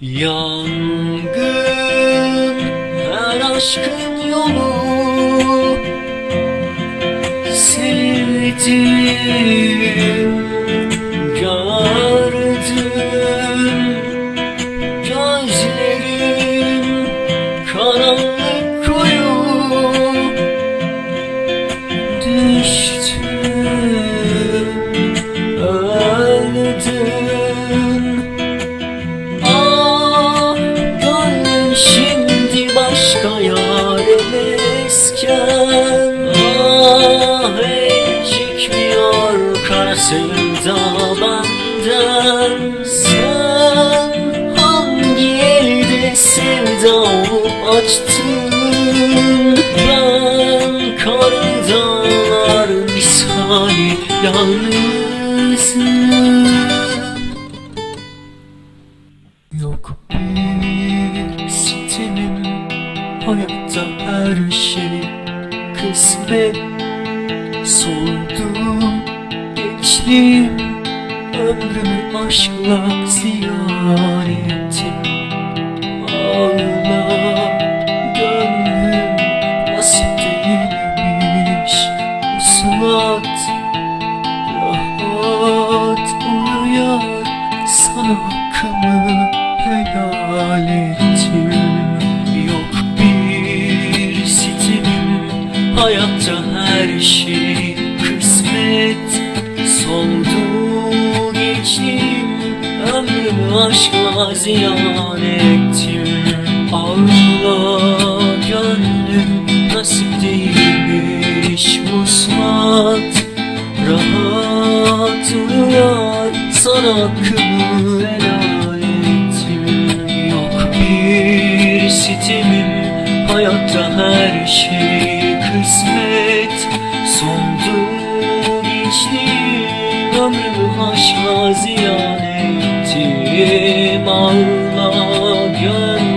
Yangın her aşkın yolu. Sevdim, gördüm Gözlerim karanlık Sen hangi elde sevda olup açtın? Ben karın dağlar misali yalnızım. Yok bir sitemim Hayatta her şey kısmet. Soldum geçtim Ömrümü aşkla ziyan ettim Ağla gönlüm nasip değilmiş. Uslat rahat uyuyor Sana hakkımı helal ettim Yok bir sitemim Hayatta her şey aşkla ziyan ettim. Ağla gönlüm nasip değilmiş Muslat Rahat uyuyor sana hakkımı ettim. Yok bir sitemim hayatta her şey kısmet. Soldu geçtim ömrümü aşkla ziyan ettim Ağla gönlüm